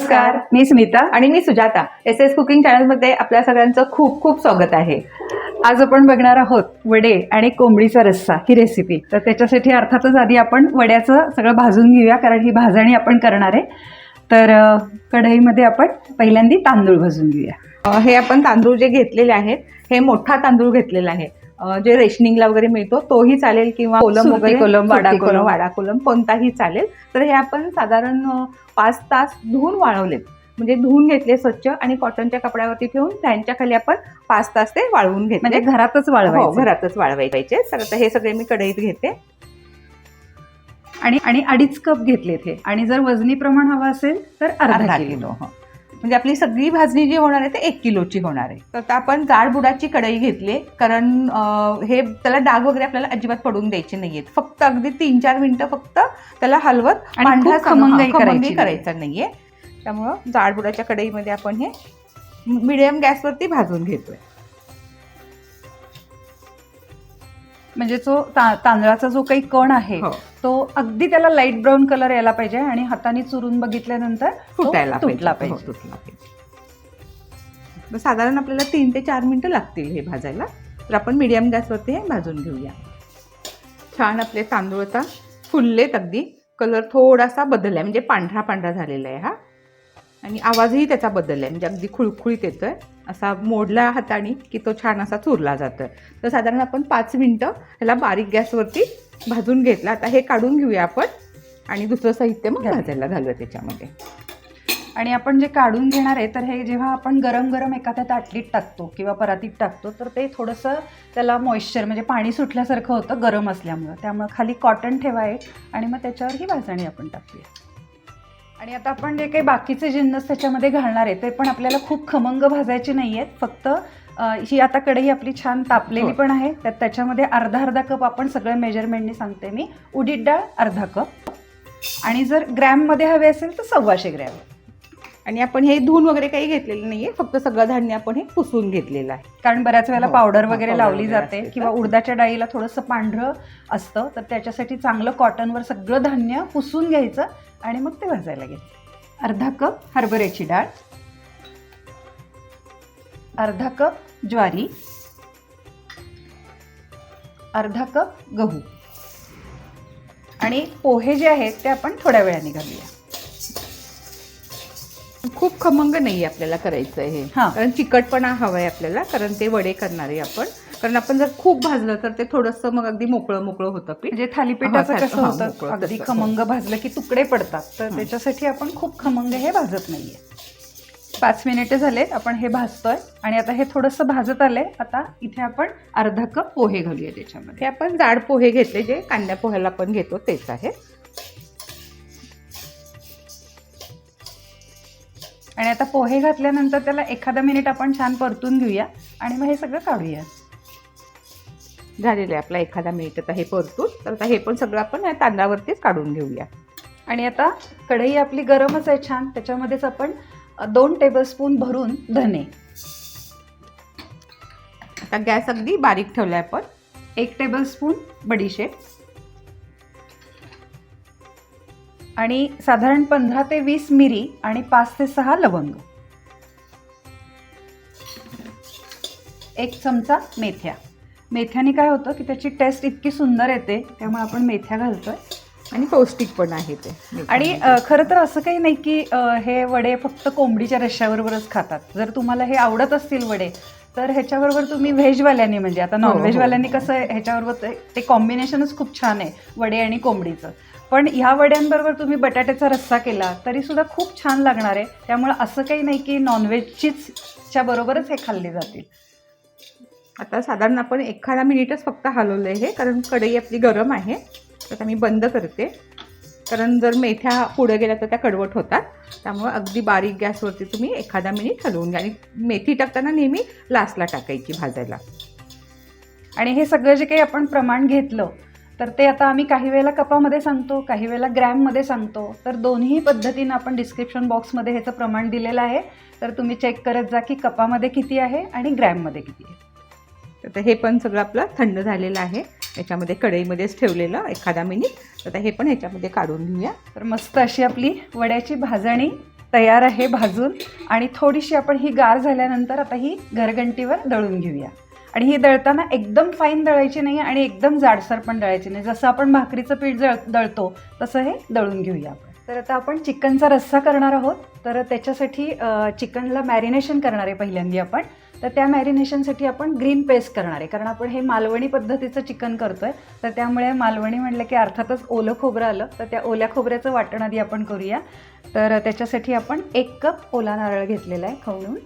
नमस्कार मी स्मिता आणि मी सुजाता. एस एस कुकिंग चॅनलमध्ये आपल्या सगळ्यांचं खूप खूप स्वागत आहे. आज आपण बघणार आहोत वडे आणि कोंबडीचा रस्सा ही रेसिपी तर त्याच्यासाठी अर्थातच आधी आपण वड्याचं सगळं भाजून घेऊया कारण ही भाजणी आपण करणार आहे. तर कढईमध्ये आपण पहिल्यांदा तांदूळ भाजून घेऊया. हे आपण तांदूळ जे घेतलेले आहेत हे मोठा तांदूळ घेतलेला आहे. जे रेशनिंगला वगैरे मिळतो तोही चालेल किंवा कोलम वगैरे कोलम, वाडा कोलम कोलम. वाडा कोलम कोणताही चालेल. तर हे आपण साधारण पाच तास धुवून वाळवलेत. म्हणजे धुवून घेतले स्वच्छ आणि कॉटनच्या कपड्यावरती ठेवून फॅनच्या खाली आपण पाच तास ते वाळवून घेतले. म्हणजे घरातच हो वाळवायचं. घरातच वाळवायचे. तर आता हे सगळे मी कढईत घेते. आणि आणि अडीच कप घेतलेत हे. आणि जर वजनी प्रमाण हवं असेल तर अर्धा किलो हो. म्हणजे आपली सगळी भाजणी जी होणार आहे ते एक किलोची होणार आहे. तर आपण जाड बुडाची कढई घेतली कारण हे त्याला डाग वगैरे आपल्याला अजिबात पडून द्यायचे नाहीयेत. फक्त अगदी तीन चार मिनिटं फक्त त्याला हलवत आणि करायची नाहीये. त्यामुळं जाड बुडाच्या कढईमध्ये आपण हे मिडियम गॅसवरती भाजून घेतोय. म्हणजे जो ता- तांदळाचा जो काही कण आहे हो. तो अगदी त्याला लाइट ब्राऊन कलर यायला पाहिजे आणि हाताने चुरून बघितल्यानंतर तो फुटायला तुटला पाहिजे. हो, तुटला पाहिजे. साधारण आपल्याला तीन ते चार मिनिटं लागतील हे भाजायला. तर आपण मीडियम गॅसवरती हे भाजून घेऊया. छान आपले तांदूळ आता फुललेत अगदी. कलर थोडासा बदलला आहे म्हणजे पांढरा पांढरा झालेला आहे हा. आणि आवाजही त्याचा बदलला आहे म्हणजे अगदी खुळखुळीत येतोय. असा मोडला हाताने की तो छान असा चुरला जातोय. तर साधारण आपण पाच मिनटं ह्याला बारीक गॅसवरती भाजून घेतला. आता हे काढून घेऊया आपण. आणि दुसरं साहित्य मग. भाजायला घालूया त्याच्यामध्ये. आणि आपण जे काढून घेणार आहे तर हे जेव्हा आपण गरम गरम एखाद्या ताटलीत टाकतो किंवा परातीत टाकतो तर ते थोडंसं त्याला मॉइश्चर म्हणजे पाणी सुटल्यासारखं होतं गरम असल्यामुळं. त्यामुळं खाली कॉटन ठेवा एक आणि मग त्याच्यावर ही भाजणी आपण टाकूया. आणि आता आपण जे काही बाकीचे जिन्नस त्याच्यामध्ये घालणार आहे ते पण आपल्याला खूप खमंग भाजायचे नाही आहेत फक्त ही आता कढई आपली छान तापलेली हो. पण आहे. त्यात त्याच्यामध्ये अर्धा अर्धा कप आपण सगळं मेजरमेंटनी सांगते मी. उडीद डाळ अर्धा कप. आणि जर ग्रॅममध्ये हवे असेल तर सव्वाशे ग्रॅम आणि आपण हे धुवून वगैरे काही घेतलेलं नाहीये. फक्त सगळं धान्य आपण हे पुसून घेतलेलं आहे. कारण बऱ्याच वेळेला पावडर हा, वगैरे लावली जाते किंवा. उडदाच्या डाळीला थोडंसं पांढरं असतं तर त्याच्यासाठी चांगलं कॉटनवर सगळं धान्य पुसून घ्यायचं. आणि मग ते भाजायला घ्यायचं अर्धा कप हरभऱ्याची डाळ अर्धा कप ज्वारी अर्धा कप गहू. आणि पोहे जे आहेत ते आपण थोड्या वेळाने घालूया. खूप खमंग नाही आपल्याला करायचं आहे हे. हा. कारण चिकटपणा हवाय आपल्याला कारण ते वडे करणार आहे आपण. कारण आपण जर खूप भाजलं तर ते थोडंसं मग अगदी मोकळं मोकळं होतं पीठ. म्हणजे थालीपीठाचं कसं होतं? अगदी. खमंग भाजलं की तुकडे पडतात. तर. त्याच्यासाठी आपण खूप खमंग हे भाजत नाहीये. पाच मिनिटे झालेत आपण हे भाजतोय. आणि आता हे थोडंसं भाजत आलंय. आता इथे आपण अर्धा कप पोहे घालूया त्याच्यामध्ये. आपण जाड पोहे घेतले जे कांद्या पोह्याला आपण घेतो तेच आहे. आणि आता पोहे घातल्यानंतर त्याला एखादा मिनिट आपण छान परतून घेऊया. आणि मग हे सगळं काढूया. झालेलं आहे. आपला एखादा मिनिट आता हे परतून तर आता हे पण सगळं आपण या तांदळावरतीच काढून घेऊया. आणि आता कढई आपली गरमच आहे छान. त्याच्यामध्येच आपण दोन टेबलस्पून भरून धने. आता गॅस अगदी बारीक ठेवलाय आपण. एक टेबलस्पून बडीशेप. आणि साधारण पंधरा ते वीस मिरी आणि पाच ते सहा लवंग. एक चमचा मेथ्या. मेथ्याने काय होतं की त्याची टेस्ट इतकी सुंदर येते त्यामुळे आपण मेथ्या घालतोय. आणि पौष्टिक पण आहे ते आणि खरं तर असं काही नाही की हे वडे फक्त कोंबडीच्या रश्श्याबरोबरच खातात. जर तुम्हाला हे आवडत असतील वडे तर ह्याच्याबरोबर तुम्ही व्हेजवाल्यांनी म्हणजे आता नॉनव्हेजवाल्यांनी. कसं आहे, ह्याच्याबरोबर ते- ते कॉम्बिनेशनच खूप छान आहे वडे आणि कोंबडीचं. पण ह्या वड्यांबरोबर तुम्ही बटाट्याचा रस्सा केला तरी सुद्धा खूप छान लागणार आहे. त्यामुळे असं काही नाही की नॉनव्हेजचीच च्या बरोबरच हे खाल्ले जातील. आता साधारण आपण एखादा मिनिटच फक्त हलवलं आहे हे कारण कढई आपली गरम आहे. तर आता मी बंद करते. कारण जर मेथ्या पुढे गेल्या तर त्या कडवट होतात. त्यामुळे अगदी बारीक गॅसवरती तुम्ही एखादा मिनिट हलवून घ्या. आणि मेथी टाकताना नेहमी लास्टला टाकायची भाजायला. आणि हे सगळं जे काही आपण प्रमाण घेतलं तर ते आता आम्ही काही वेळेला कपामध्ये सांगतो काही वेळेला ग्रॅममध्ये सांगतो. तर दोन्ही पद्धतीनं आपण डिस्क्रिप्शन बॉक्समध्ये ह्याचं प्रमाण दिलेलं आहे. तर तुम्ही चेक करत जा की कपामध्ये किती आहे आणि ग्रॅममध्ये किती आहे. तर हे पण सगळं आपलं थंड झालेलं आहे. याच्यामध्ये कढईमध्येच ठेवलेलं एखादा मिनिट तर आता हे पण ह्याच्यामध्ये काढून घेऊया. तर मस्त अशी आपली वड्याची भाजणी तयार आहे भाजून. आणि थोडीशी आपण ही गार झाल्यानंतर आता ही घरघंटीवर दळून घेऊया. आणि ही दळताना एकदम फाईन दळायची नाही आणि एकदम जाडसर पण दळायची नाही. जसं आपण भाकरीचं पीठ जळ दळतो तसं हे दळून घेऊया आपण. तर आता आपण चिकनचा रस्सा करणार आहोत. तर त्याच्यासाठी चिकनला मॅरिनेशन करणार आहे पहिल्यांदा आपण. तर त्या मॅरिनेशनसाठी आपण ग्रीन पेस्ट करणार आहे. कारण आपण हे मालवणी पद्धतीचं चिकन करतो आहे तर त्यामुळे मालवणी म्हटलं की अर्थातच ओलं खोबरं आलं तर त्या ओल्या खोबऱ्याचं वाटण आधी आपण करूया. तर त्याच्यासाठी आपण एक कप ओला नारळ घेतलेला आहे खवणून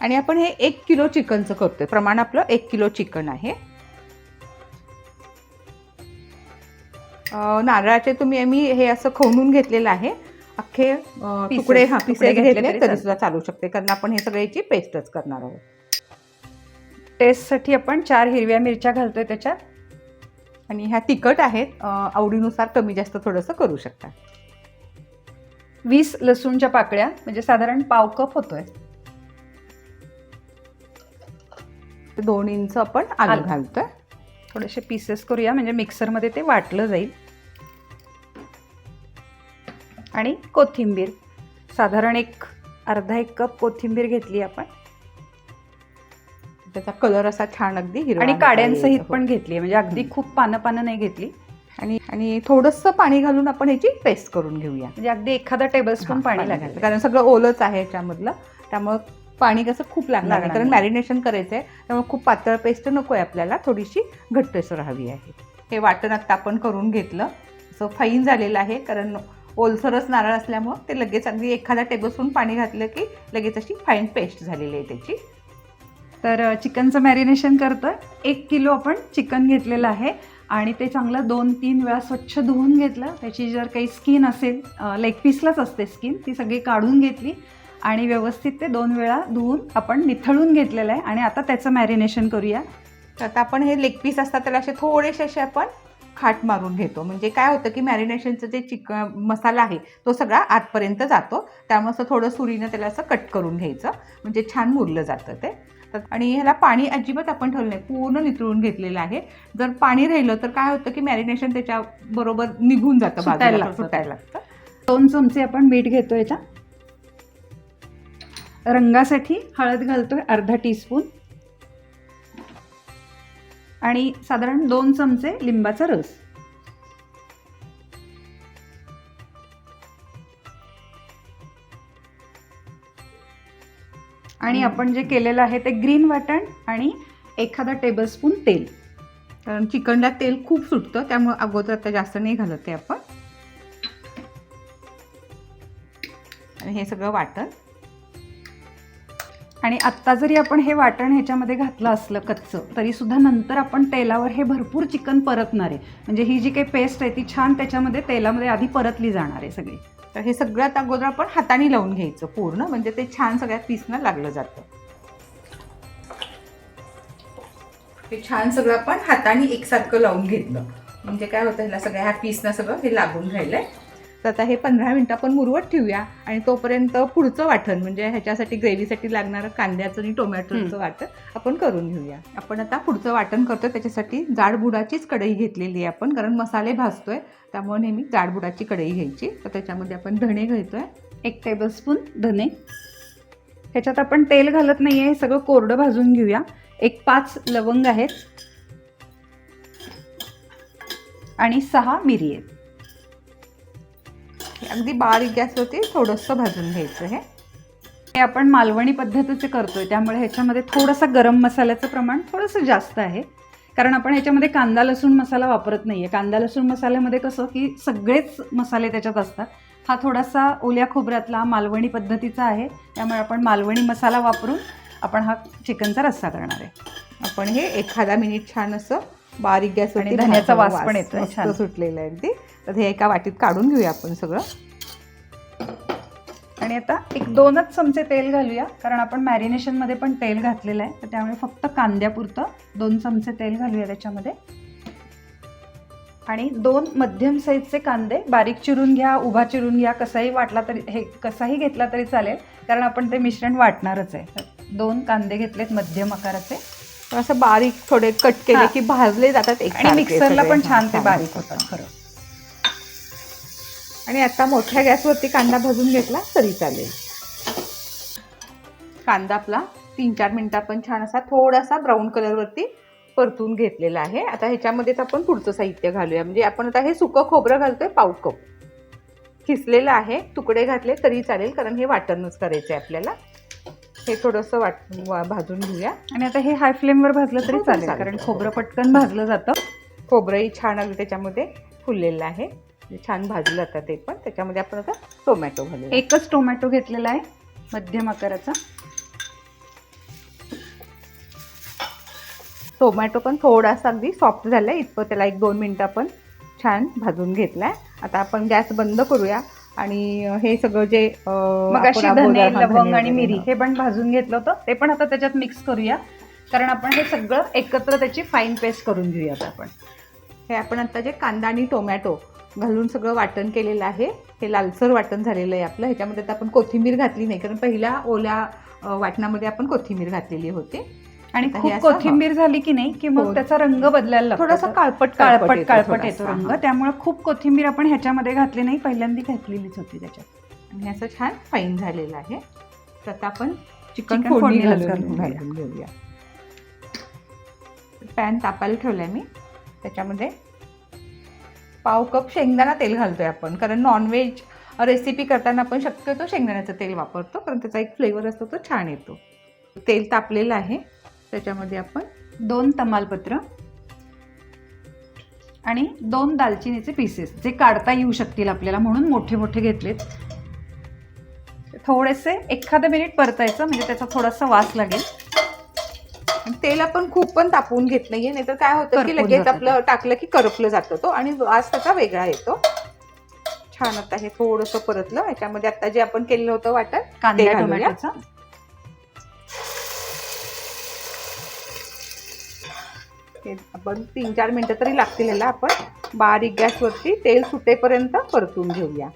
आणि आपण हे एक किलो चिकनचं करतो आहे प्रमाण आपलं एक किलो चिकन आहे. नारळाचे तुम्ही मी हे असं खवणून घेतलेलं आहे. अख्खे तुकडे हा पिसे घेतले तरी. सुद्धा चालू शकते कारण आपण हे सगळ्याची पेस्टच करणार आहोत. टेस्टसाठी आपण चार हिरव्या मिरच्या घालतोय त्याच्यात. आणि ह्या तिखट आहेत आवडीनुसार कमी जास्त थोडंसं करू शकता. वीस लसूणच्या पाकळ्या म्हणजे साधारण पाव कप होतोय. दोन इंच आपण आलू आलं. घालतोय. थोडेसे पीसेस करूया म्हणजे मिक्सरमध्ये ते वाटलं जाईल. आणि कोथिंबीर. साधारण एक अर्धा एक कप कोथिंबीर घेतली आपण. त्याचा कलर असा छान अगदी हिरवा आणि होता काड्यांसहित येईल. पण घेतली म्हणजे अगदी हं. खूप पानं पानं नाही घेतली. आणि आणि थोडंसं पाणी घालून आपण ह्याची पेस्ट करून घेऊया. म्हणजे अगदी एखादा टेबलस्पून हा, पाणी. लागेल. कारण सगळं ओलच आहे याच्यामधलं त्यामुळं पाणी कसं खूप लागणार नाही. लागणार कारण. मॅरिनेशन करायचं आहे त्यामुळे खूप पातळ पेस्ट नको आहे आपल्याला. थोडीशी घट्टसर हवी आहे. हे वाटण आता आपण करून घेतलं. असं फाईन झालेलं आहे. कारण ओलसरच नारळ असल्यामुळं ते लगेच अगदी एखादा टेबलस्पून पाणी घातलं की लगेच अशी फाईन पेस्ट झालेली आहे त्याची. तर चिकनचं मॅरिनेशन करतं एक किलो आपण चिकन घेतलेलं आहे आणि ते चांगलं दोन तीन वेळा स्वच्छ धुवून घेतलं. त्याची जर काही स्किन असेल लेग पीसलाच असते स्किन ती सगळी काढून घेतली आणि व्यवस्थित ते दोन वेळा धुवून आपण निथळून घेतलेलं आहे आणि आता त्याचं मॅरिनेशन करूया. तर आता आपण हे लेग पीस असतात त्याला असे थोडेसे असे आपण खाट मारून घेतो. म्हणजे काय होतं की मॅरिनेशनचं जे चिकन मसाला आहे तो सगळा आतपर्यंत जातो. त्यामुळे असं थोडं सुरीनं त्याला असं कट करून घ्यायचं. म्हणजे छान मुरलं जातं ते. आणि ह्याला पाणी अजिबात आपण ठेवलं नाही. पूर्ण नितळून घेतलेलं आहे. जर पाणी राहिलं तर काय होतं की मॅरिनेशन त्याच्या बरोबर निघून जातं लागतं. सुटायला लागतं. दोन चमचे आपण मीठ घेतो याच्या रंगासाठी हळद घालतोय अर्धा टीस्पून आणि साधारण दोन चमचे लिंबाचा रस. आणि आपण जे केलेलं आहे ते ग्रीन वाटण आणि एखादा टेबलस्पून तेल. कारण चिकनला तेल खूप सुटतं त्यामुळे अगोदर आता जास्त नाही घालत ते आपण. आणि हे सगळं वाटण. आणि आत्ता जरी आपण हे वाटण ह्याच्यामध्ये घातलं असलं कच्चं तरीसुद्धा नंतर आपण तेलावर हे भरपूर चिकन परतणार आहे. म्हणजे ही जी काही पेस्ट आहे ती छान त्याच्यामध्ये तेलामध्ये आधी परतली जाणार आहे सगळी. तर हे सगळ्यात अगोदर आपण हाताने लावून घ्यायचं पूर्ण म्हणजे ते छान सगळ्या पिसणं लागलं जातं. हे छान सगळं आपण हाताने एकसारखं लावून घेतलं. म्हणजे काय होतं ह्याला सगळ्या ह्या पीसनं सगळं हे लागून राहिलंय. तर आता हे पंधरा मिनटं आपण मुरवत ठेवूया आणि तोपर्यंत पुढचं वाटण म्हणजे ह्याच्यासाठी ग्रेव्हीसाठी लागणारं कांद्याचं आणि टोमॅटोचं. वाटण आपण करून घेऊया. आपण आता पुढचं वाटण करतोय त्याच्यासाठी जाड बुडाचीच कढई घेतलेली आहे आपण कारण मसाले भाजतोय त्यामुळे नेहमी जाड बुडाची कढई घ्यायची. तर त्याच्यामध्ये आपण धणे घेतोय एक टेबलस्पून धने ह्याच्यात आपण तेल घालत नाही आहे हे सगळं कोरडं भाजून घेऊया. एक पाच लवंग आहेत. आणि सहा मिरी आहेत. अगदी बारीक गॅसवरती थोडंसं भाजून घ्यायचं हे. हे आपण मालवणी पद्धतीचे करतोय त्यामुळे ह्याच्यामध्ये थोडासा गरम मसाल्याचं प्रमाण थोडंसं जास्त आहे. कारण आपण ह्याच्यामध्ये कांदा लसूण मसाला वापरत नाही आहे कांदा लसूण मसाल्यामध्ये कसं की सगळेच मसाले त्याच्यात असतात. हा थोडासा ओल्या खोबऱ्यातला मालवणी पद्धतीचा आहे. त्यामुळे आपण मालवणी मसाला वापरून आपण हा चिकनचा रस्सा करणार आहे. आपण हे एखादा मिनिट छान असं बारीक गॅसवरती आणि धन्याचा वास पण छान. सुटलेलं आहे अगदी. तर हे एका वाटीत काढून घेऊया आपण सगळं. आणि आता एक दोनच चमचे तेल घालूया कारण आपण मॅरिनेशनमध्ये पण तेल घातलेलं आहे. तर त्यामुळे फक्त कांद्यापुरतं दोन चमचे तेल घालूया त्याच्यामध्ये. आणि दोन मध्यम साईजचे कांदे बारीक चिरून घ्या उभा चिरून घ्या कसाही वाटला तरी हे कसाही घेतला तरी चालेल कारण आपण ते मिश्रण वाटणारच आहे. तर दोन कांदे घेतलेत मध्यम आकाराचे. तर असं बारीक थोडे कट केले. की भाजले जातात आणि मिक्सरला. पण छान ते बारीक होतात. खरं. आणि आता मोठ्या गॅसवरती कांदा भाजून घेतला तरी चालेल. कांदा आपला तीन चार मिनिटं आपण छान असा थोडासा ब्राऊन कलरवरती परतून घेतलेला आहे. आता ह्याच्यामध्येच आपण पुढचं साहित्य घालूया. म्हणजे आपण आता हे सुकं खोबरं घालतोय पाव कप. खिसलेलं आहे तुकडे घातले तरी चालेल कारण हे वाटणच करायचं आहे आपल्याला. हे थोडंसं वाट भाजून घेऊया. आणि आता हे हाय फ्लेमवर भाजलं तरी हो, चालेल चालेल. कारण खोबरं पटकन भाजलं जातं. खोबरंही छान अगदी त्याच्यामध्ये फुललेलं आहे. छान भाजलं आता ते पण. त्याच्यामध्ये आपण आता टोमॅटो घालूया. एकच टोमॅटो घेतलेला आहे मध्यम आकाराचा. टोमॅटो पण थोडासा अगदी सॉफ्ट झाला आहे इतकं त्याला एक दोन मिनटं आपण छान भाजून घेतलाय. आता आपण गॅस बंद करूया आणि हे सगळं जे मग अशी धने लवंग आणि मिरी हा. हे पण भाजून घेतलं होतं. ते पण आता त्याच्यात मिक्स करूया. कारण आपण हे सगळं एकत्र त्याची फाईन पेस्ट करून घेऊयात आपण. हे आपण आता जे कांदा आणि टोमॅटो घालून सगळं वाटण केलेलं आहे. हे लालसर वाटण झालेलं आहे आपलं. ह्याच्यामध्ये आता आपण कोथिंबीर घातली नाही कारण पहिल्या ओल्या वाटणामध्ये आपण कोथिंबीर घातलेली होती. आणि कोथिंबीर झाली की नाही की मग हो. त्याचा रंग बदलायला थोडासा तर काळपट काळपट काळपट येतो. रंग. त्यामुळे खूप कोथिंबीर आपण ह्याच्यामध्ये घातली नाही पहिल्यांदा घातलेलीच होती त्याच्यात. आणि असं छान फाईन झालेलं आहे. तर आता आपण चिकन फोडणी फोडणीलाच घालून घालून घेऊया. घालून घेऊया. पॅन तापायला ठेवलाय मी. त्याच्यामध्ये पाव कप शेंगदाणा तेल घालतोय आपण. कारण नॉनव्हेज रेसिपी करताना आपण शक्यतो शेंगदाण्याचं तेल वापरतो कारण त्याचा एक फ्लेवर असतो तो छान येतो. तेल तापलेलं आहे. त्याच्यामध्ये आपण दोन तमालपत्र आणि दोन दालचिनीचे पीसेस जे काढता येऊ शकतील आपल्याला म्हणून मोठे मोठे घेतलेत. थोडेसे एखादं मिनिट परतायचं म्हणजे त्याचा थोडासा वास लागेल. तेल आपण खूप पण तापवून घेत नाहीये नाहीतर काय होतं की लगेच आपलं टाकलं की करपलं जातं तो आणि वास त्याचा वेगळा येतो. छान आता हे थोडंसं परतलं ह्याच्यामध्ये आता जे आपण केलेलं होतं वाटण कांदा. टोमॅटोचा. आपण तीन चार मिनिटं तरी लागतील ह्याला आपण. बारीक गॅसवरती तेल सुटेपर्यंत परतून घेऊया.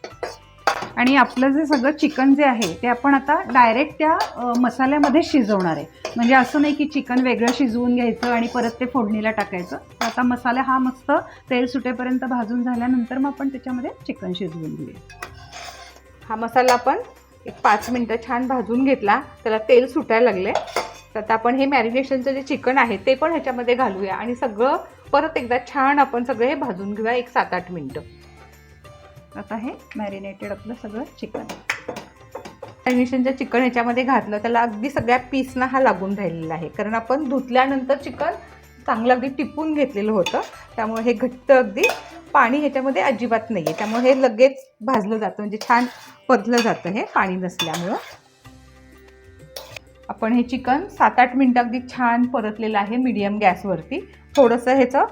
आणि आपलं जे सगळं चिकन जे आहे ते आपण आता डायरेक्ट त्या मसाल्यामध्ये शिजवणार आहे. म्हणजे असं नाही की चिकन वेगळं शिजवून घ्यायचं आणि परत ते फोडणीला टाकायचं. तर आता मसाला हा मस्त तेल सुटेपर्यंत भाजून झाल्यानंतर मग आपण त्याच्यामध्ये चिकन शिजवून घेऊया. हा मसाला आपण एक पाच मिनटं छान भाजून घेतला. त्याला तेल सुटायला लागले तर आता आपण हे मॅरिनेशनचं जे चिकन आहे ते पण ह्याच्यामध्ये घालूया. आणि सगळं परत एकदा छान आपण सगळं हे भाजून घेऊया एक सात आठ मिनटं. आता हे मॅरिनेटेड आपलं सगळं चिकन मॅरिनेशनचं चिकन ह्याच्यामध्ये घातलं त्याला अगदी सगळ्या पीसना हा लागून राहिलेला आहे. कारण आपण धुतल्यानंतर चिकन चांगलं अगदी टिपून घेतलेलं होतं. त्यामुळे हे घट्ट अगदी पाणी ह्याच्यामध्ये अजिबात नाही आहे त्यामुळे हे लगेच भाजलं जातं. म्हणजे छान परतलं जातं हे पाणी नसल्यामुळं. आपण हे चिकन सात आठ मिनटं अगदी छान परतलेलं आहे मीडियम गॅसवरती थोडंसं ह्याचं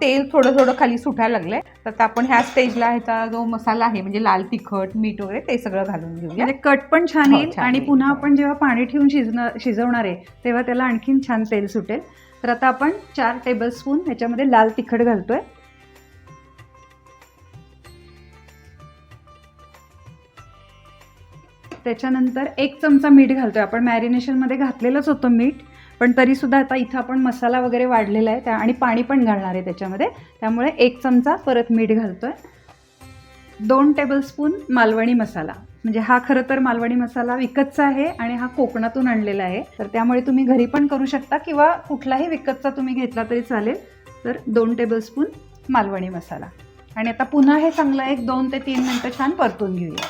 तेल थोडं थोडं खाली सुटायला लागलंय. तर आता आपण ह्या स्टेजला ह्याचा जो मसाला आहे म्हणजे लाल तिखट मीठ वगैरे ते सगळं घालून घेऊया. म्हणजे कट पण छान हो, येईल आणि. पुन्हा आपण जेव्हा पाणी ठेवून शिजणार शिजवणार आहे तेव्हा त्याला आणखीन छान तेल सुटेल. तर आता आपण चार टेबलस्पून ह्याच्यामध्ये लाल तिखट घालतोय. त्याच्यानंतर एक चमचा मीठ घालतोय. आपण मॅरिनेशनमध्ये घातलेलंच होतं मीठ. पण तरीसुद्धा आता इथं आपण मसाला वगैरे वाढलेला आहे त्या आणि पाणी पण घालणार आहे त्याच्यामध्ये. त्यामुळे एक चमचा परत मीठ घालतोय. दोन टेबलस्पून मालवणी मसाला. म्हणजे हा खरं तर मालवणी मसाला विकतचा आहे आणि हा कोकणातून आणलेला आहे. तर त्यामुळे तुम्ही घरी पण करू शकता किंवा कुठलाही विकतचा तुम्ही घेतला तरी चालेल. तर दोन टेबलस्पून मालवणी मसाला. आणि आता पुन्हा हे चांगलं एक दोन ते तीन मिनटं छान परतून घेऊया.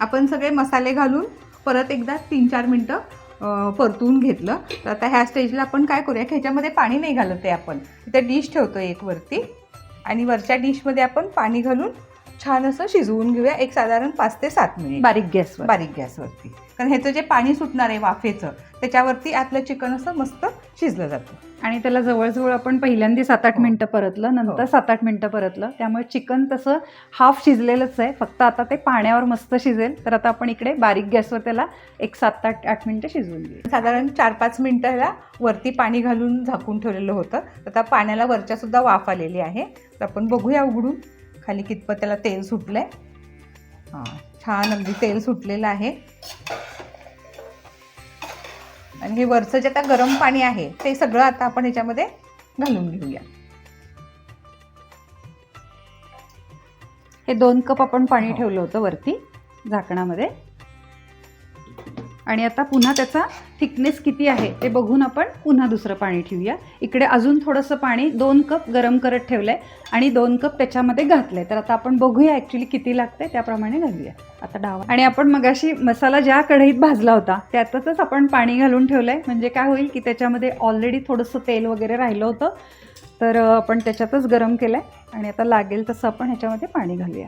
आपण सगळे मसाले घालून परत एकदा तीन चार मिनटं परतून घेतलं. तर आता ह्या स्टेजला आपण काय करूया? की ह्याच्यामध्ये पाणी नाही घालत आहे आपण. तिथे डिश ठेवतो एक वरती. आणि वरच्या डिशमध्ये आपण पाणी घालून छान असं शिजवून घेऊया. एक साधारण पाच ते सात मिनिट. बारीक गॅसवर. बारीक गॅसवरती. कारण ह्याचं जे पाणी सुटणार आहे वाफेचं त्याच्यावरती आतलं चिकन असं मस्त शिजलं जातं. आणि त्याला जवळजवळ आपण पहिल्यांदा सात आठ हो. मिनटं परतलं नंतर हो. सात आठ मिनटं परतलं. त्यामुळे चिकन तसं हाफ शिजलेलंच आहे. फक्त आता ते पाण्यावर मस्त शिजेल. तर आता आपण इकडे बारीक गॅसवर त्याला एक सात आठ आठ मिनटं शिजवून घेऊ. साधारण चार पाच मिनटं ह्याला वरती पाणी घालून झाकून ठेवलेलं होतं. तर आता पाण्याला वरच्या सुद्धा वाफ आलेली आहे. तर आपण बघूया उघडून. खाली कितपत त्याला तेल सुटलंय. हां छान अगदी तेल सुटलेलं आहे. आणि हे वरचं जे आता गरम पाणी आहे ते सगळं आता आपण ह्याच्यामध्ये घालून घेऊया. हे दोन कप आपण पाणी ठेवलं होतं वरती झाकणामध्ये. आणि आता पुन्हा त्याचा थिकनेस किती आहे ते बघून आपण पुन्हा दुसरं पाणी ठेवूया. इकडे अजून थोडंसं पाणी दोन कप गरम करत ठेवलं आहे आणि दोन कप त्याच्यामध्ये घातलं आहे तर आता आपण बघूया ॲक्च्युली किती लागतंय त्याप्रमाणे घालूया. आता डावा. आणि आपण मगाशी मसाला ज्या कढईत भाजला होता त्यातच आपण पाणी घालून ठेवलं आहे म्हणजे काय होईल की त्याच्यामध्ये ऑलरेडी थोडंसं तेल वगैरे राहिलं होतं. तर आपण त्याच्यातच गरम केलं आहे आणि आता लागेल तसं आपण ह्याच्यामध्ये पाणी घालूया.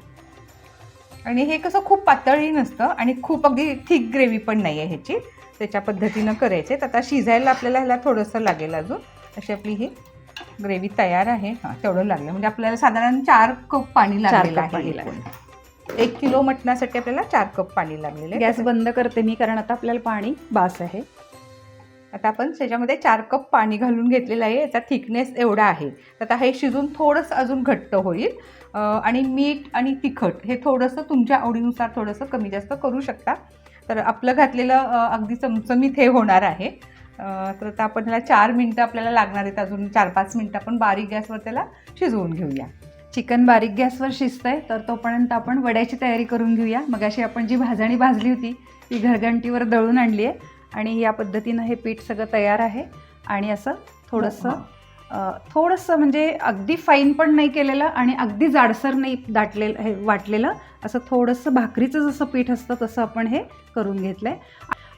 आणि हे कसं खूप पातळही नसतं आणि खूप अगदी थिक ग्रेव्ही पण नाही आहे ह्याची. त्याच्या पद्धतीनं करायचे. तर आता शिजायला आपल्याला ह्याला थोडंसं लागेल अजून. अशी आपली ही ग्रेव्ही तयार आहे. हां तेवढं लागलं. म्हणजे आपल्याला साधारण चार कप पाणी लागलेलं आहे. एक किलो मटणासाठी आपल्याला चार कप पाणी लागलेलं आहे. गॅस बंद करते मी कारण आता आपल्याला पाणी बास आहे. आता आपण त्याच्यामध्ये चार कप पाणी घालून घेतलेलं आहे. याचा थिकनेस एवढा आहे. तर आता हे शिजून थोडंसं अजून घट्ट होईल. आणि मीठ आणि तिखट हे थोडंसं तुमच्या आवडीनुसार थोडंसं कमी जास्त करू शकता. तर आपलं घातलेलं अगदी चमचमीत हे होणार आहे. तर आता आपण त्याला चार मिनटं आपल्याला लागणार आहेत. अजून चार पाच मिनटं आपण बारीक गॅसवर त्याला शिजवून घेऊया. चिकन बारीक गॅसवर शिजतंय. तर तोपर्यंत आपण वड्याची तयारी करून घेऊया. मग अशी आपण जी भाजणी भाजली होती ती घरघंटीवर दळून आणली आहे. आणि या पद्धतीनं हे पीठ सगळं तयार आहे. आणि असं थोडंसं अं, थोडंसं म्हणजे अगदी फाईन पण नाही केलेलं आणि अगदी जाडसर नाही दाटलेलं हे वाटलेलं. असं थोडंसं भाकरीचं जसं पीठ असतं तसं आपण हे करून घेतलं आहे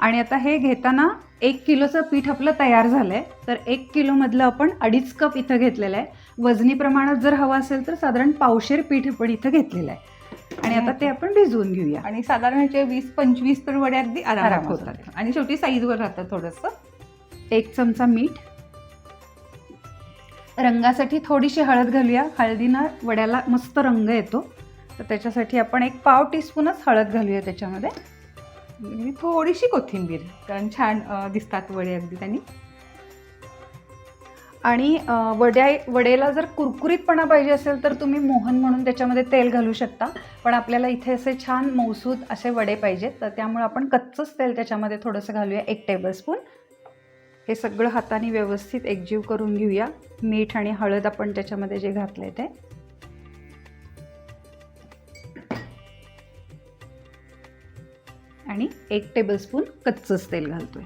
आणि आता हे घेताना एक किलोचं पीठ आपलं तयार झालं आहे तर एक किलोमधलं आपण अडीच कप इथं घेतलेलं आहे. वजनी प्रमाणात जर हवं असेल तर साधारण पावशेर पीठ आपण इथं घेतलेलं आहे. आणि आता ते आपण भिजवून घेऊया. आणि साधारण ह्याचे वीस पंचवीस तर वडे अगदी आरामात आरामात होतात. आणि शेवटी साईजवर राहतं थोडंसं. एक चमचा मीठ. रंगासाठी थोडीशी हळद घालूया. हळदीनं वड्याला मस्त रंग येतो. तर त्याच्यासाठी आपण एक पाव टीस्पूनच हळद घालूया त्याच्यामध्ये. आणि थोडीशी कोथिंबीर. कारण छान अं, दिसतात वडे अगदी त्यांनी. आणि वड्या वडेला जर कुरकुरीतपणा पाहिजे असेल तर तुम्ही मोहन म्हणून त्याच्यामध्ये तेल घालू शकता. पण आपल्याला इथे असे छान मौसूद असे वडे पाहिजेत. तर त्यामुळे आपण कच्चंच तेल त्याच्यामध्ये थोडंसं घालूया. एक टेबलस्पून हे सगळं हाताने व्यवस्थित एकजीव करून घेऊया. मीठ आणि हळद आपण त्याच्यामध्ये जे घातलं आहे ते. आणि एक टेबलस्पून कच्चंच तेल घालतोय.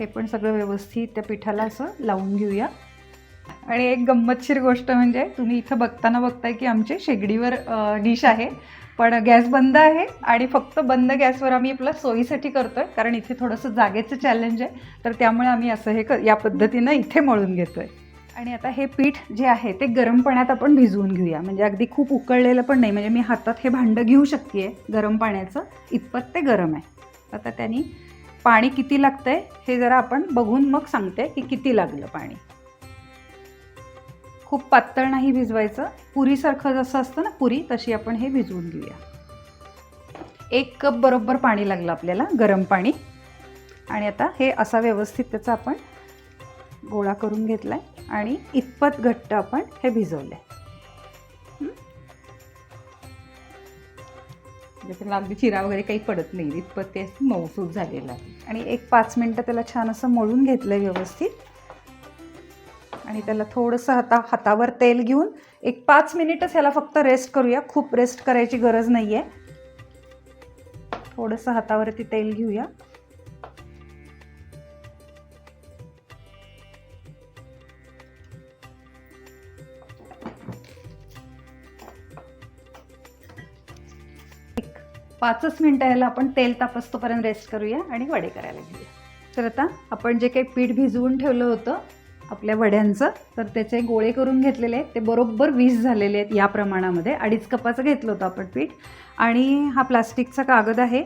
हे पण सगळं व्यवस्थित त्या पिठाला असं लावून घेऊया. आणि एक गंमतशीर गोष्ट म्हणजे तुम्ही इथं बघताना बघताय की आमचे शेगडीवर डिश आहे. पण गॅस बंद आहे आणि फक्त बंद गॅसवर आम्ही आपलं सोयीसाठी करतो आहे कारण इथे थोडंसं जागेचं चॅलेंज आहे. तर त्यामुळे आम्ही असं हे क या पद्धतीनं इथे मळून घेतो आहे आणि आता हे पीठ जे आहे ते गरम पाण्यात आपण भिजवून घेऊया. म्हणजे अगदी खूप उकळलेलं पण नाही. म्हणजे मी हातात हे भांडं घेऊ शकते गरम पाण्याचं. इतपत ते गरम आहे. आता त्यांनी पाणी किती लागतंय हे जरा आपण बघून मग सांगते की किती लागलं पाणी. खूप पातळ नाही भिजवायचं. पुरीसारखं जसं असतं ना पुरी तशी आपण हे भिजवून घेऊया. एक कप बरोबर पाणी लागलं आपल्याला गरम पाणी. आणि आता हे असा व्यवस्थित त्याचा आपण गोळा करून घेतला आहे आणि इतपत घट्ट आपण हे भिजवलं आहे म्हणजे त्याला अगदी चिरा वगैरे काही पडत नाही. इतपत ते मऊसूद झालेलं आहे. आणि एक पाच मिनटं त्याला छान असं मळून घेतलं आहे व्यवस्थित. आणि त्याला थोडंसं हाता हातावर तेल घेऊन एक पाच मिनिटच ह्याला फक्त रेस्ट करूया. खूप रेस्ट करायची गरज नाही आहे थोडंसं हातावरती तेल घेऊया. पाचच मिनटं ह्याला आपण तेल तापसतोपर्यंत रेस्ट करूया आणि वडे करायला घेऊया तर आता आपण जे काही पीठ भिजवून ठेवलं होतं आपल्या वड्यांचं तर त्याचे गोळे करून घेतलेले आहेत. ते बरोबर वीस झालेले आहेत या प्रमाणामध्ये. अडीच कपाचं घेतलं होतं आपण पीठ. आणि हा प्लास्टिकचा कागद आहे.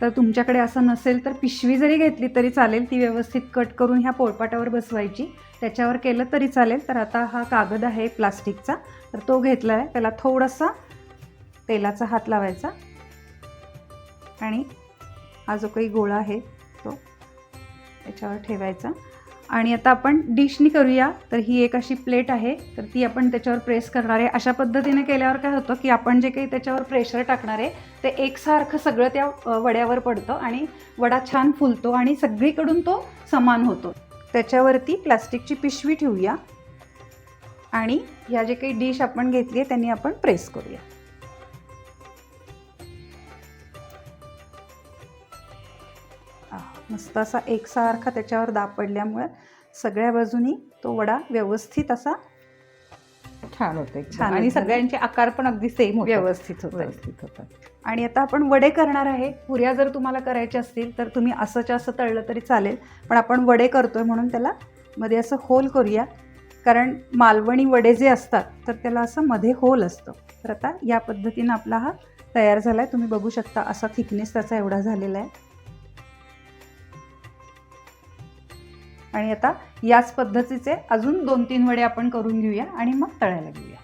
तर तुमच्याकडे असं नसेल तर पिशवी जरी घेतली तरी चालेल. ती व्यवस्थित कट करून ह्या पोळपाटावर बसवायची. त्याच्यावर केलं तरी चालेल. तर आता हा कागद आहे प्लास्टिकचा. तर तो घेतला आहे त्याला थोडासा तेलाचा हात लावायचा. आणि हा जो काही गोळा आहे तो याच्यावर ठेवायचा. आणि आता आपण डिशनी करूया. तर ही एक अशी प्लेट आहे. तर ती आपण त्याच्यावर प्रेस करणार आहे. अशा पद्धतीने केल्यावर काय होतं की आपण जे काही त्याच्यावर प्रेशर टाकणार आहे ते एकसारखं सगळं त्या वड्यावर पडतं आणि वडा छान फुलतो आणि सगळीकडून तो समान होतो. त्याच्यावरती प्लास्टिकची पिशवी ठेवूया आणि ह्या जे काही डिश आपण घेतली आहे त्यांनी आपण प्रेस करूया. मस्त असा एकसारखा त्याच्यावर दाब पडल्यामुळे सगळ्या बाजूनी तो वडा व्यवस्थित असा छान होते छान आणि होतं. सगळ्यांचे आकार पण अगदी सेम होते व्यवस्थित होतं व्यवस्थित होतात. आणि आता आपण वडे करणार आहे. पुऱ्या जर तुम्हाला करायच्या असतील तर तुम्ही असंच्या असं तळलं तरी चालेल. पण आपण वडे करतोय म्हणून त्याला मध्ये असं होल करूया. कारण मालवणी वडे जे असतात तर त्याला असं मध्ये होल असतं. तर आता या पद्धतीनं आपला हा तयार झाला आहे तुम्ही बघू शकता असा थिकनेस त्याचा एवढा झालेला आहे. आणि आता याच पद्धतीचे अजून दोन तीन वडे आपण करून घेऊया आणि मग तळायला घेऊया.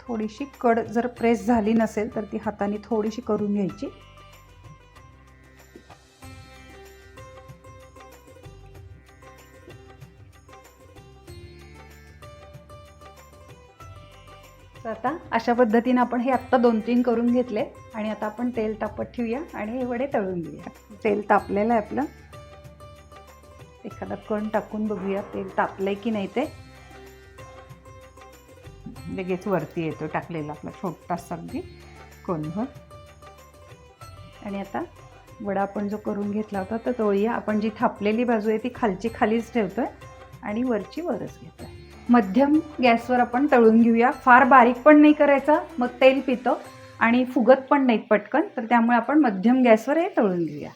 थोडीशी कड जर प्रेस झाली नसेल तर ती हाताने थोडीशी करून घ्यायची. तर आता. अशा पद्धतीनं आपण हे आत्ता दोन तीन करून घेतले. आणि आता आपण तेल तापत ठेवूया आणि हे वडे तळून घेऊया. तेल तापलेलं आहे आपलं. एखादा कण टाकून बघूया तेल तापलंय की नाही ते. लगेच वरती येतो टाकलेला आपला छोटासा अगदी कोणभर. आणि आता वडा आपण जो करून घेतला होता तर तळूया. आपण जी थापलेली बाजू आहे ती खालची खालीच ठेवतोय आणि वरची वरच घेतोय. मध्यम गॅसवर आपण तळून घेऊया. फार बारीक पण नाही करायचा मग तेल पितं आणि फुगत पण नाहीत पटकन तर त्यामुळे आपण मध्यम गॅसवर हे तळून घेऊया.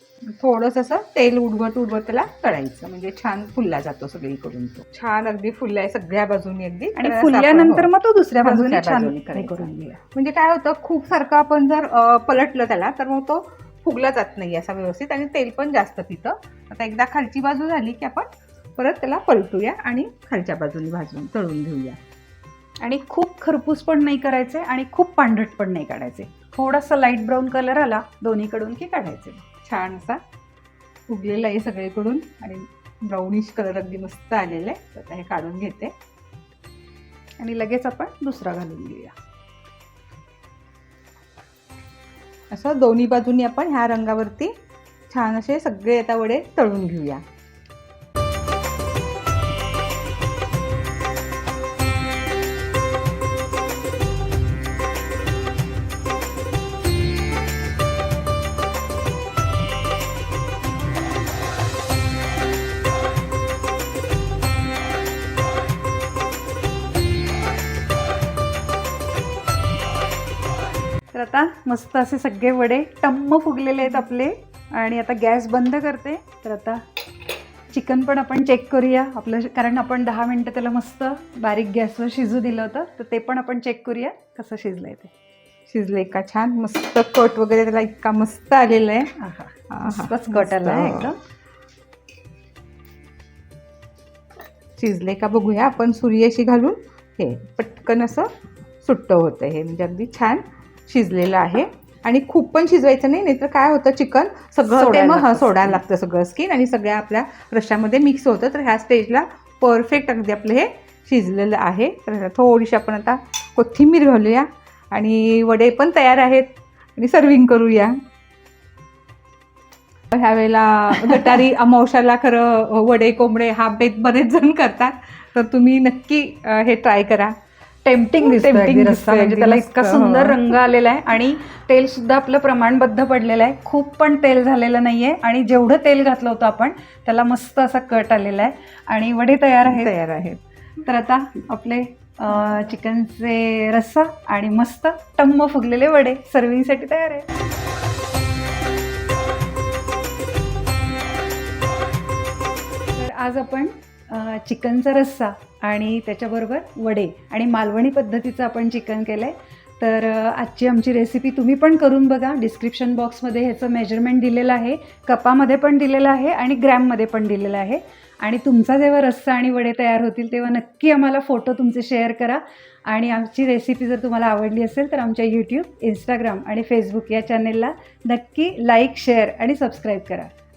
थोडंसं असं तेल उडवत उडवत त्याला तळायचं म्हणजे छान फुलला जातो सगळीकडून तो. छान अगदी फुललाय सगळ्या बाजूनी अगदी आणि फुलल्यानंतर आपण- मग तो दुसऱ्या हा, बाजूने छान हे. करून घेऊया. म्हणजे काय होतं खूप सारखं आपण जर पलटलं त्याला तर मग तो फुगला जात नाही असा व्यवस्थित आणि तेल पण जास्त पितं. आता एकदा खालची बाजू झाली की आपण परत त्याला पलटूया आणि खालच्या बाजूने भाजून तळून घेऊया. आणि खूप खरपूस पण नाही करायचे आणि खूप पांढरट पण नाही काढायचे. थोडासा लाइट ब्राऊन कलर आला दोन्हीकडून की काढायचे. छान असा उगलेला आहे सगळीकडून आणि ब्राउनिश कलर अगदी मस्त आलेला आहे. तर हे काढून घेते. आणि लगेच आपण दुसरा घालून घेऊया. असं दोन्ही बाजूनी आपण ह्या रंगावरती छान असे सगळे आता वडे तळून घेऊया. आता मस्त असे सगळे वडे टम्म फुगलेले आहेत आपले. आणि आता गॅस बंद करते. तर आता चिकन पण आपण चेक करूया. आपलं कारण आपण दहा मिनटं त्याला मस्त बारीक गॅसवर शिजू दिलं होतं. तर ते पण आपण चेक करूया कसं शिजलं आहे ते. शिजले का छान? मस्त कट वगैरे त्याला इतका मस्त आलेला आहे. मस्तच कट आला आहे. एकदम. शिजले का बघूया आपण सुरी अशी घालून. हे पटकन असं सुट्ट होतं हे म्हणजे अगदी छान. शिजलेलं आहे. आणि खूप पण शिजवायचं नाही नाहीतर काय होतं चिकन सगळं ते मग हा लागतं. सोडायला. लागतं सगळं स्किन आणि सगळ्या आपल्या रश्श्यामध्ये मिक्स होतं. तर ह्या स्टेजला परफेक्ट अगदी आपलं हे शिजलेलं आहे. तर थोडीशी आपण आता कोथिंबीर घालूया. आणि वडे पण तयार आहेत. आणि सर्विंग करूया. ह्या वेळेला गटारी अमावशाला खरं वडे कोंबडे हा बेत बरेच जण करतात. तर तुम्ही नक्की हे ट्राय करा. टेम्पटिंग अगदी रस्सा म्हणजे त्याला इतका सुंदर हो. रंग आलेला आहे आणि तेल सुद्धा आपलं प्रमाणबद्ध पडलेलं आहे. खूप पण तेल झालेलं नाहीये आणि जेवढं तेल घातलं होतं आपण त्याला मस्त असा कट आलेला आहे. आणि वडे तयार आहेत. तयार आहेत. तर आता आपले चिकनचे रस्सा आणि मस्त टम्म फुगलेले वडे सर्विंगसाठी तयार आहे तर आज आपण चिकनचा रस्सा आणि त्याच्याबरोबर वडे. आणि मालवणी पद्धतीचं आपण चिकन केलं आहे तर आजची आमची रेसिपी तुम्ही पण करून बघा. डिस्क्रिप्शन बॉक्समध्ये ह्याचं मेजरमेंट दिलेलं आहे. कपामध्ये पण दिलेलं आहे आणि ग्रॅममध्ये पण दिलेलं आहे. आणि तुमचा जेव्हा रस्सा आणि वडे तयार होतील तेव्हा नक्की आम्हाला फोटो तुमचे शेअर करा. आणि आमची रेसिपी जर तुम्हाला आवडली असेल तर आमच्या यूट्यूब इंस्टाग्राम आणि फेसबुक या चॅनेलला नक्की लाईक शेअर आणि सबस्क्राईब करा.